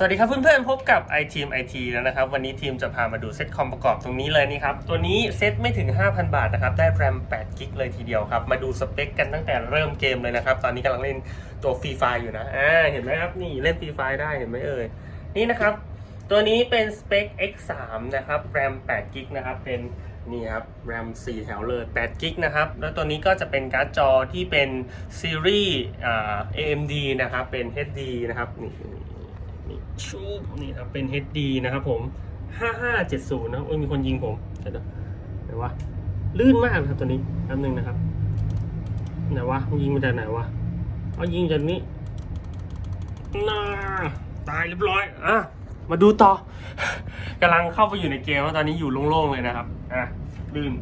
สวัสดีครับเพื่อนๆพบกับ iTeam IT แล้วนะครับ วันนี้ทีมจะพามาดูเซตคอมประกอบตรงนี้เลยนี่ครับ ตัวนี้เซตไม่ถึง 5,000 บาทนะครับ ได้แรม8กิกเลยทีเดียวครับ มาดูสเปคกันตั้งแต่เริ่มเกมเลยนะครับ ตอนนี้กำลังเล่นตัวฟรีไฟอยู่นะอ่าเห็นไหมครับ นี่เล่นฟรีไฟได้เห็นไหมเอ่ย นี่นะครับ ตัวนี้เป็นสเปค X3 นะครับแรม8กิกนะครับเป็นนี่ครับแรม4แถวเลย8กิกนะครับ แล้วตัวนี้ก็จะเป็นการ์ดจอที่เป็นซีรีส์ AMD นะครับ เป็น HD นะครับ นี่ นี่ชูบนี่ครับเป็น HD นะครับผม 5570 นะโอ้ยมีคนยิงผมเดี๋ยวๆไหนวะลื่นมากครับตัวนี้แป๊บนึงนะครับไหนวะยิงมาจากไหนวะเอายิงจากนี้น่าตายเรียบร้อยอะมาดูต่อกำลังเข้าไปอยู่ในเกมแล้วตอนนี้อยู่โล่งๆเลยนะครับอะลื่น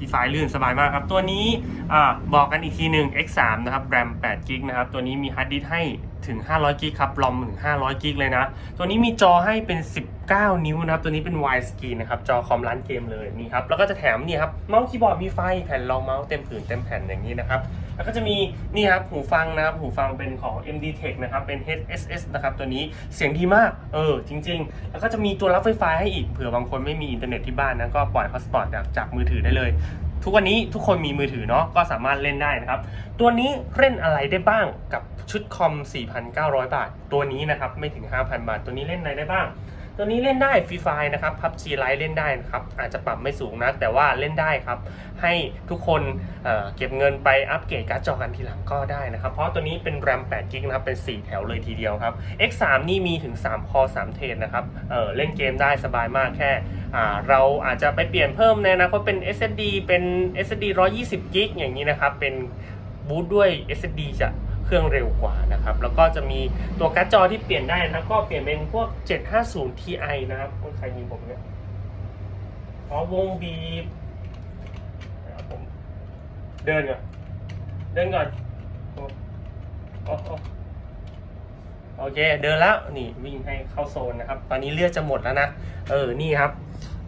ทีไฟล์ลื่นสบายมากครับ ตัวนี้อบอกกันอีกทีหนึ่ง X3 นะครับแรม8 g b นะครับ ตัวนี้มีฮาร์ดดิสก์ให้ถึง 500 g b ครับรอมถึง 500 g b เลยนะ ตัวนี้มีจอให้เป็น 19 นิ้วนะครับ ตัวนี้เป็น wide screen นะครับ จอคอมร้านเกมเลยนี่ครับ แล้วก็จะแถมนี่ครับ เมาส์คีย์บอร์ดมีไฟ แผ่นรองเมาส์เต็มผืนเต็มแผ่นอย่างนี้นะครับ แล้วก็จะมีนี่ครับหูฟังนะครับหูฟังเป็นของ MD Tech นะครับเป็น HSS นะครับตัวนี้เสียงดีมากเออจริง ๆ แล้วก็จะมีตัวรับไฟฟ้าให้อีกเผื่อบางคนไม่มีอินเทอร์เน็ตที่บ้านนะก็ปล่อยฮอตสปอตจากจากมือถือได้เลยทุกวันนี้ทุกคนมีมือถือเนาะก็สามารถเล่นได้นะครับ ตัวนี้เล่นอะไรได้บ้างกับชุดคอม 4,900 บาท ตัวนี้นะครับไม่ถึง 5,000 บาท ตัวนี้เล่นอะไรได้บ้าง ตัวนี้เล่นได้ฟรีไฟนะครับ PUBG Lite เล่นได้นะครับ อาจจะปรับไม่สูงนะแต่ว่าเล่นได้ครับ ให้ทุกคนเเก็บเงินไปอัปเกรดการ์ดจอกันทีหลังก็ได้นะครับ เพราะตัวนี้เป็น RAM 8 g b นะครับเป็น 4 แถวเลยทีเดียวครับ X3 นี่มีถึง 3 คอ 3 เทรดนะครับเเล่นเกมได้สบายมากแค่เราอาจจะไปเปลี่ยนเพิ่มในอนาคตเป็น SSD เป็น SSD 120 g b อย่างนี้นะครับเป็นบูตด้วย SSD จะ เครื่องเร็วกว่านะครับ แล้วก็จะมีตัวการ์ดจอที่เปลี่ยนได้นะก็เปลี่ยนเป็นพวก 750 Ti นะครับคนใครยิงผมเนี่ยอ๋อวงบีบนะครับผมเดินก่อนเดินก่อนโอเคเดินแล้วนี่วิ่งให้เข้าโซนนะครับ ตอนนี้เลือดจะหมดแล้วนะ เออนี่ครับ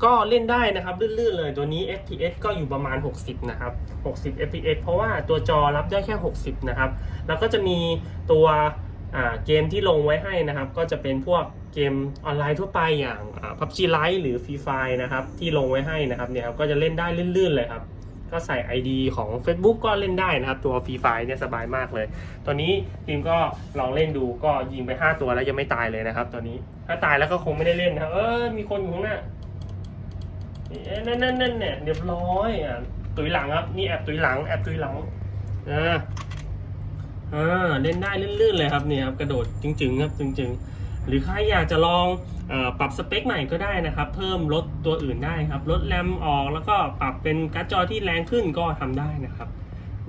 ก็เล่นได้นะครับลื่นๆเลยตัวนี้ FPS ก็อยู่ประมาณ 60 นะครับ 60 FPS เพราะว่าตัวจอรับได้แค่ 60 นะครับ แล้วก็จะมีตัวเกมที่ลงไว้ให้นะครับ ก็จะเป็นพวกเกมออนไลน์ทั่วไปอย่าง PUBG Lite หรือ Free Fire นะครับที่ลงไว้ให้นะครับเนี่ยครับก็จะเล่นได้ลื่นๆเลยครับ ก็ใส่ ID ของ Facebook ก็เล่นได้นะครับ ตัว Free Fire เนี่ยสบายมากเลย ตัวนี้ทีมก็ลองเล่นดูก็ยิงไป 5 ตัวแล้วยังไม่ตายเลยนะครับ ตัวนี้ถ้าตายแล้วก็คงไม่ได้เล่นนะเออมีคนอยู่ข้างหน้า นั่นนั่นนั่นเนี่ยเรียบร้อยอะตุยหลังครับ นี่แอบตุยหลัง แอบตุยหลังอ่าอ่าเล่นได้ลื่นๆเลยครับเนี่ยครับกระโดดจริงๆครับจริง ๆ หรือใครอยากจะลองอปรับสเปคใหม่ก็ได้นะครับ เพิ่มลดตัวอื่นได้ครับลดแรมออกแล้วก็ปรับเป็นการ์ดจอที่แรงขึ้นก็ทำได้นะครับ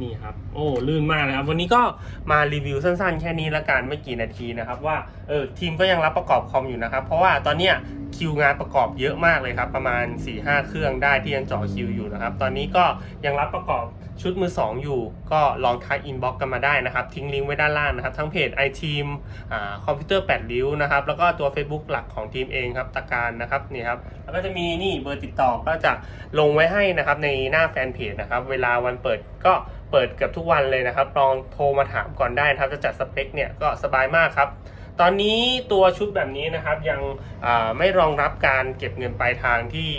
นี่ครับโอ้ลื่นมากนะครับ วันนี้ก็มารีวิวสั้นๆ แค่นี้ละกันไม่กี่นาทีนะครับ ว่าเออทีมก็ยังรับประกอบคอมอยู่นะครับ เพราะว่าตอนเนี้ย คิวงานประกอบเยอะมากเลยครับ ประมาณ 4-5 เครื่องได้ที่ยังเจ่อคิวอยู่นะครับ ตอนนี้ก็ยังรับประกอบชุดมือ 2 อยู่ ก็ลองทักอินบ็อกกันมาได้นะครับ ทิ้งลิงก์ไว้ด้านล่างนะครับ ทั้งเพจ iTeam คอมพิวเตอร์8ริ้วนะครับ แล้วก็ตัว Facebook หลักของทีมเองครับตะการนะครับนี่ครับ แล้วก็จะมีนี่เบอร์ติดต่อก็จะลงไว้ให้นะครับในหน้าแฟนเพจนะครับ เวลาวันเปิดก็เปิดเกือบทุกวันเลยนะครับ ลองโทรมาถามก่อนได้นะครับ จะจัดสเปคเนี่ยก็สบายมากครับ ตอนนี้ตัวชุดแบบนี้นะครับยังไม่รองรับการเก็บเงินปลายทางที่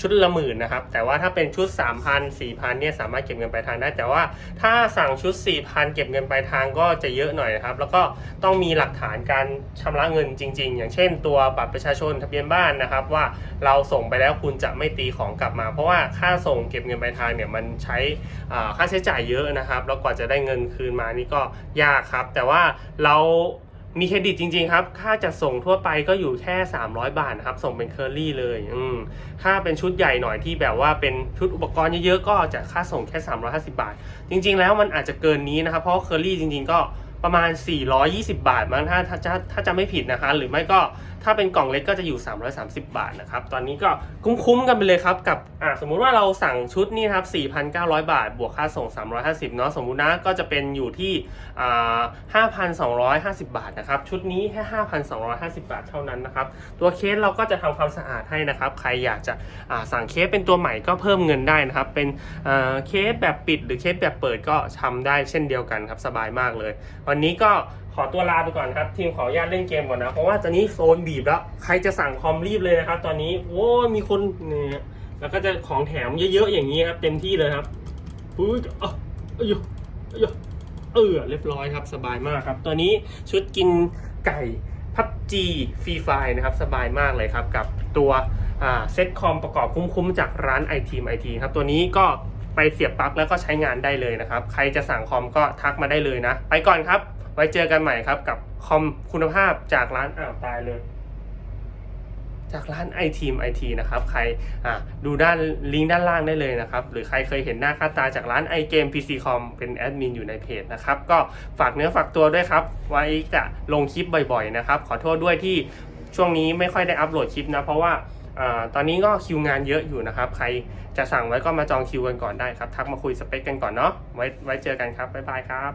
ชุดละหมื่นนะครับ แต่ว่าถ้าเป็นชุด 3,000 4,000เนี่ยสามารถเก็บเงินปลายทางได้ แต่ว่าถ้าสั่งชุด 4,000 เก็บเงินปลายทางก็จะเยอะหน่อยนะครับ แล้วก็ต้องมีหลักฐานการชำระเงินจริง ๆ อย่างเช่น ตัวบัตรประชาชนทะเบียนบ้านนะครับ ว่าเราส่งไปแล้วคุณจะไม่ตีของกลับมา เพราะว่าค่าส่งเก็บเงินปลายทางเนี่ยมันใช้ค่าใช้จ่ายเยอะนะครับ แล้วกว่าจะได้เงินคืนมานี่ก็ยากครับ แต่ว่าเรา มีเครดิตจริงๆครับ ค่าจัดส่งทั่วไปก็อยู่แค่ 300 บาทนะครับ ส่งเป็นเคอรี่เลย อืมถ้าเป็นชุดใหญ่หน่อยที่แบบว่าเป็นชุดอุปกรณ์เยอะๆ ก็จะค่าส่งแค่ 350 บาท จริง ๆ แล้วมันอาจจะเกินนี้นะครับ เพราะเคอรี่จริง ๆ ก็ ประมาณ 420 บาทมั้งถ้าถ้าถ้าถ้าจะไม่ผิดนะคะ หรือไม่ก็ถ้าเป็นกล่องเล็กก็จะอยู่ 330 บาทนะครับ ตอนนี้ก็คุ้มๆกันไปเลยครับ กับอ่าสมมุติว่าเราสั่งชุดนี้ครับ 4,900 บาท บวกค่าส่ง 350 เนาะสมมุตินะก็จะเป็นอยู่ที่อ่า5,250 บาทนะครับ ชุดนี้แค่ 5,250 บาทเท่านั้นนะครับ ตัวเคสเราก็จะทำความสะอาดให้นะครับ ใครอยากจะอ่าสั่งเคสเป็นตัวใหม่ก็เพิ่มเงินได้นะครับ เป็นอ่าเคสแบบปิดหรือเคสแบบเปิดก็ทำได้เช่นเดียวกันครับสบายมากเลยวันนี้ก็ขอตัวลาไปก่อนครับ ทีมขออนุญาตเล่นเกมก่อนนะ เพราะว่าตอนนี้โซนบีบแล้ว ใครจะสั่งคอมรีบเลยนะครับ ตอนนี้โอ้ยมีคนเนี่ยแล้วก็จะของแถมเยอะๆอย่างนี้ครับ เต็มที่เลยครับอุ้ยอะเอ้ยเอ้ยเออเรียบร้อยครับ สบายมากครับ ตัวนี้ชุดกินไก่พับจีฟรีไฟนะครับ สบายมากเลยครับ กับตัวเซ็ตคอมประกอบคุ้มๆจากร้านไอทีมไอทีครับ ตัวนี้ก็ ไปเสียบปลั๊กแล้วก็ใช้งานได้เลยนะครับ ใครจะสั่งคอมก็ทักมาได้เลยนะ ไปก่อนครับ ไว้เจอกันใหม่ครับกับคอมคุณภาพจากร้านอ้าวตายเลย จากร้านไอทีมไอทีนะครับ ใครอ่าดูด้านลิงก์ด้านล่างได้เลยนะครับ หรือใครเคยเห็นหน้าค่าตาจากร้านไอเกม PC Com เป็นแอดมินอยู่ในเพจนะครับ ก็ฝากเนื้อฝากตัวด้วยครับ ไว้จะลงคลิปบ่อยๆนะครับ ขอโทษด้วยที่ช่วงนี้ไม่ค่อยได้อัปโหลดคลิปนะ เพราะว่า ตอนนี้ก็คิวงานเยอะอยู่นะครับ ใครจะสั่งไว้ก็มาจองคิวกันก่อนได้ครับ ทักมาคุยสเปคกันก่อนเนาะ ไว้ไว้เจอกันครับ บ๊ายบายครับ